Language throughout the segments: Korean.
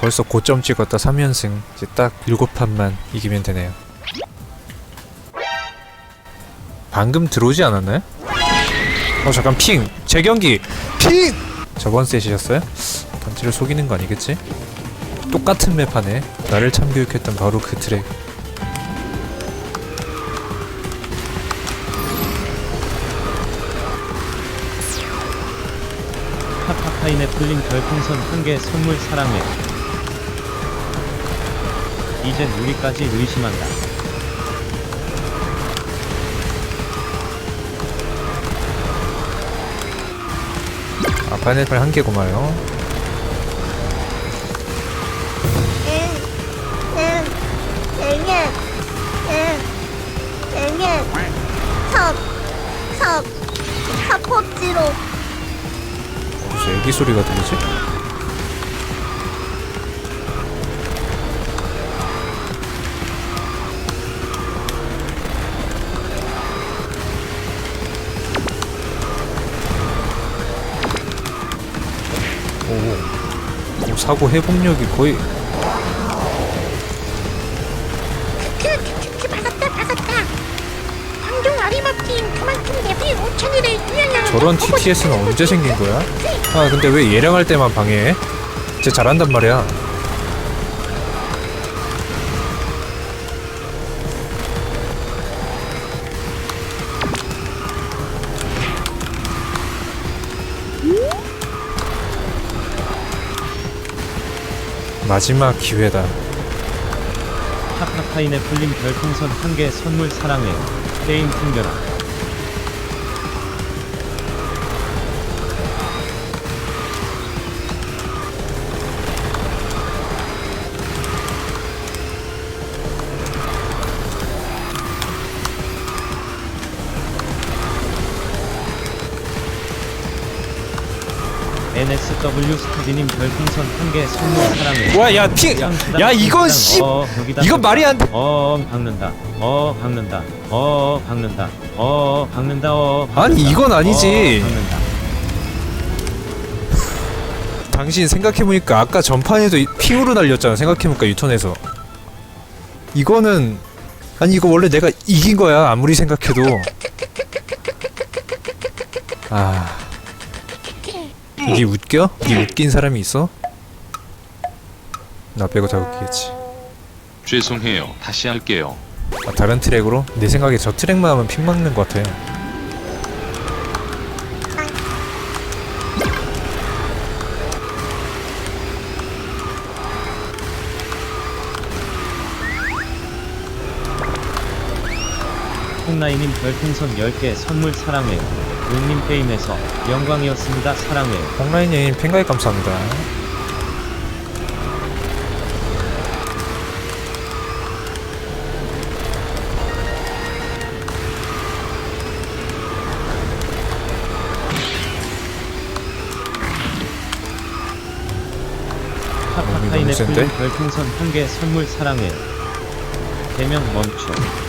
벌써 고점 찍었다 3연승 이제 딱 7판만 이기면 되네요 방금 들어오지 않았나요? 어 잠깐 핑! 재경기! 핑! 저번 셋이셨어요? 단지를 속이는 거 아니겠지? 똑같은 맵 하네 나를 참교육했던 바로 그 트랙 파파파인애플님 별풍선 한 개 선물 사랑해. 이젠 우리까지 의심한다. 아 파인애플 한 개 고마워요 engel, engel, 섭, 섭, 사포지로 무슨 애기 소리가 들리지? 사고 회복력이 거의 박았다, 박았다. 방종 아리마팀 그만큼 레벨 5천이래 유연한. 저런 TTS는 언제 생긴 거야? 아 근데 왜 예량할 때만 방해해? 쟤 잘한단 말이야 마지막 기회다 파파파인애플님 별풍선 한 개 선물 사랑해. 게임 풍겨라. NSW 스터디님 별풍선 한개 선물 사랑해. 와, 야, 피, 야, 야, 이건 씨, 어, 여기다 이건 말이 안 돼. 어, 박는다. 어, 박는다. 어, 박는다. 어, 박는다. 어, 박는다. 아니, 이건 아니지. 어, 박는다. 당신 생각해보니까 아까 전판에도 이- 핑으로 날렸잖아 생각해보니까 유턴에서 이거는 아니 이거 원래 내가 이긴 거야 아무리 생각해도 아 이게 웃겨? 이게 웃긴 사람이 있어? 나 빼고 다 웃기겠지 죄송해요. 다시 할게요. 아, 다른 트랙으로? 내 생각에 저 트랙만 하면 핑 막는 것 같아 콩나이님 별풍선 10개 선물 사랑해요. 용님 게임에서 영광이었습니다. 사랑해요. 홍라인님 핑가입 감사합니다 센데? 별풍선 한 개 선물 사랑해요. 대명 멈춰.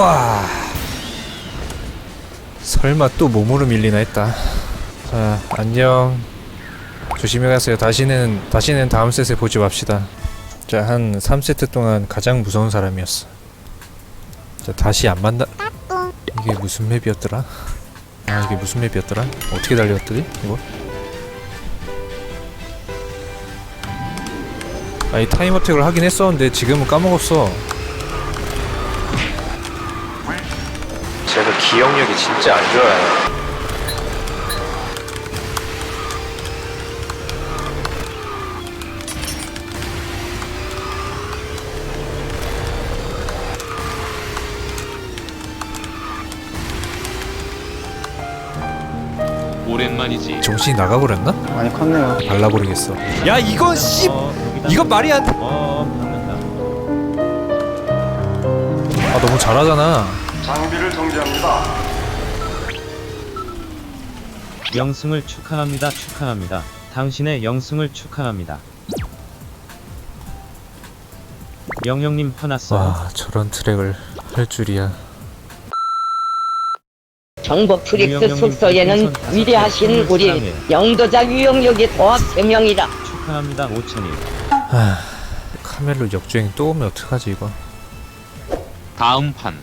우와. 설마 또 몸으로 밀리나 했다. 자 안녕. 조심히 가세요. 다시는 다시는 다음 셋에 보지 맙시다. 자 한 3세트 동안 가장 무서운 사람이었어. 자 다시 안 만나. 이게 무슨 맵이었더라? 아 이게 무슨 맵이었더라? 어떻게 달렸더니 이거? 아이 타임 어택을 하긴 했었는데 지금은 까먹었어 기억력이 진짜 안 좋아요. 오랜만이지. 정신이 나가버렸나? 많이 컸네요. 발라버리겠어. 야 이건 씨, 어, 이건 말이 안 돼. 어, 아 너무 잘하잖아. 장비를 정지합니다. 영승을 축하합니다. 축하합니다. 당신의 영승을 축하합니다. 영영님 화났어요. 와 저런 트랙을 할 줄이야 정보 프릭스 유영영님 숙소에는 별풍선 위대하신 개 우리 사랑해요. 영도자 유영력이 도합 3명이다. 축하합니다. 5천일. 하... 카멜로 역주행 또 오면 어떡하지 이거 다음 판.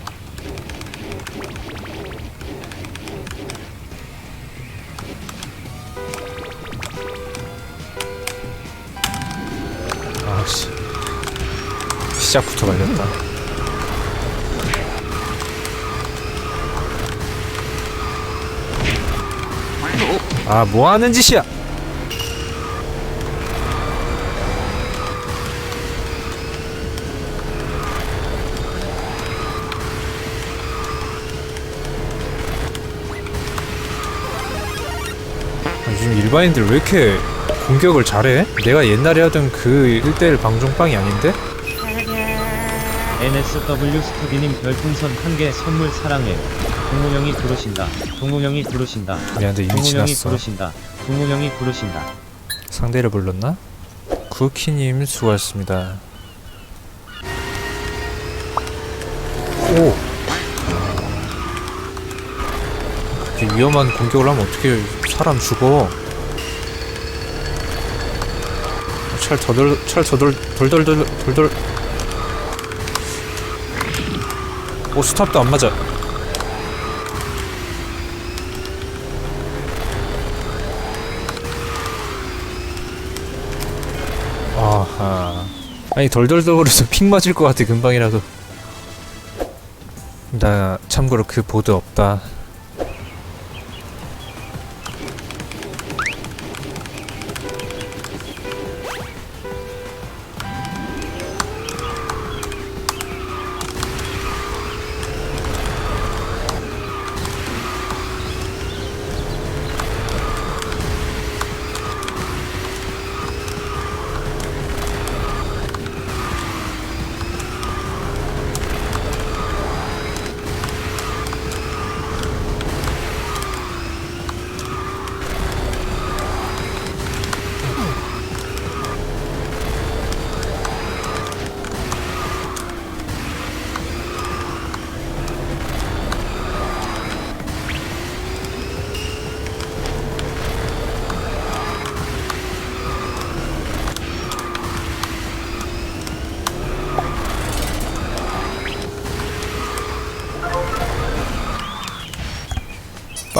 시작부터 말렸다 아 뭐 하는 짓이야 아, 요즘 일반인들 왜 이렇게 공격을 잘해? 내가 옛날에 하던 그 1대1 방종빵이 아닌데? NSW 스터디님 별풍선 한 개 선물 사랑해요. 동호형이 부르신다. 동호형이 부르신다. 미안한데 이미 지났어 부르신다. 동호형이 부르신다. 상대를 불렀나? 쿠키님 수고하셨습니다 오 그렇게 위험한 공격을 하면 어떻게 사람 죽어 철 더덜 철 더덜 돌돌돌 돌돌 오 스탑도 안 맞아. 아하. 아니 덜덜덜거려서 픽 맞을 것 같아 금방이라도. 나 참고로 그 보드 없다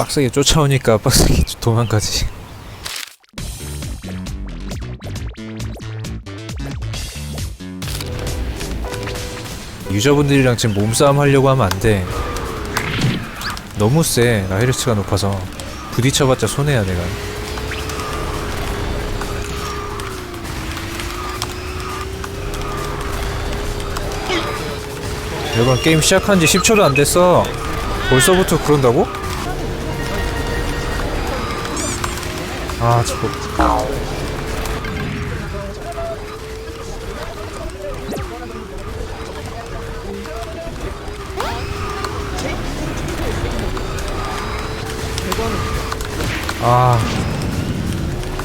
빡세게 쫓아오니까 빡세게 도망가지. 유저분들이랑 지금 몸싸움 하려고 하면 안돼. 너무 세 라이르츠가 높아서 부딪혀봤자 손해야 내가. 여러분 게임 시작한 지 10초도 안 됐어. 벌써부터 그런다고? 아 저거 아.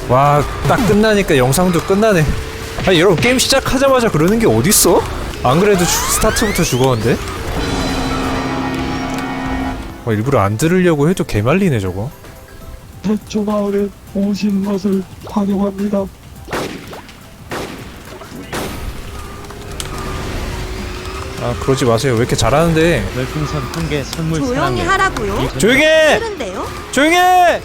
와, 딱 끝나니까 영상도 끝나네. 아니, 여러분, 게임 시작하자마자 그러는 게 어딨어? 안 그래도 주- 스타트부터 죽었는데? 어, 일부러 안 들으려고 해도 개말리네, 저거. 대초 마을에 오신 것을 환영합니다. 아, 그러지 마세요. 왜 이렇게 잘하는데? 별풍선 한 개 선물 조용히. 하라고요. 이 조용히 해! 싫은데요? 조용히 해!